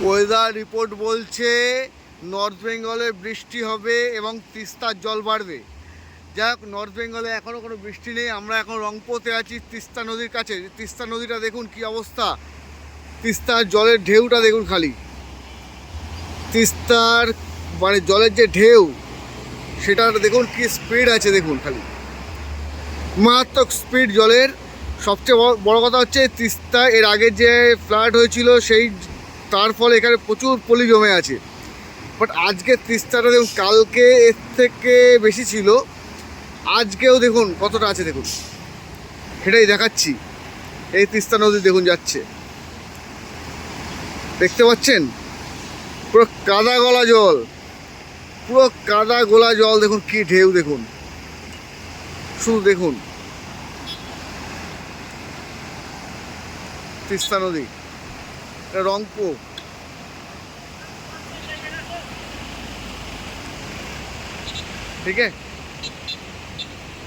Weather report বলছে north বেঙ্গলে বৃষ্টি হবে এবং তিস্তার জল বাড়বে। যাই হোক, নর্থ বেঙ্গলে এখনও কোনো বৃষ্টি নেই। আমরা এখন রংপুরতে আছি, তিস্তা নদীর কাছে। তিস্তা নদীটা দেখুন কি অবস্থা। তিস্তার জলের ঢেউটা দেখুন খালি। তিস্তার মানে জলের যে ঢেউ সেটা দেখুন কি স্পিড আছে দেখুন খালি। মারাত্মক স্পিড জলের। সবচেয়ে বড় কথা হচ্ছে তিস্তা এর আগে যে ফ্লাড হয়েছিল, সেই তার ফলে এখানে প্রচুর পলি জমে আছে। বাট আজকে তিস্তাটা দেখুন, কালকে এর থেকে বেশি ছিল। আজকেও দেখুন কতটা আছে দেখুন। সেটাই দেখাচ্ছি। এই তিস্তা নদী দেখুন যাচ্ছে। দেখতে পাচ্ছেন? পুরো কাদা গলা জল। পুরো কাদা গোলা জল দেখুন, কি ঢেউ দেখুন। শুধু দেখুন। তিস্তা নদী। এটা রংপুর। ঠিক আছে?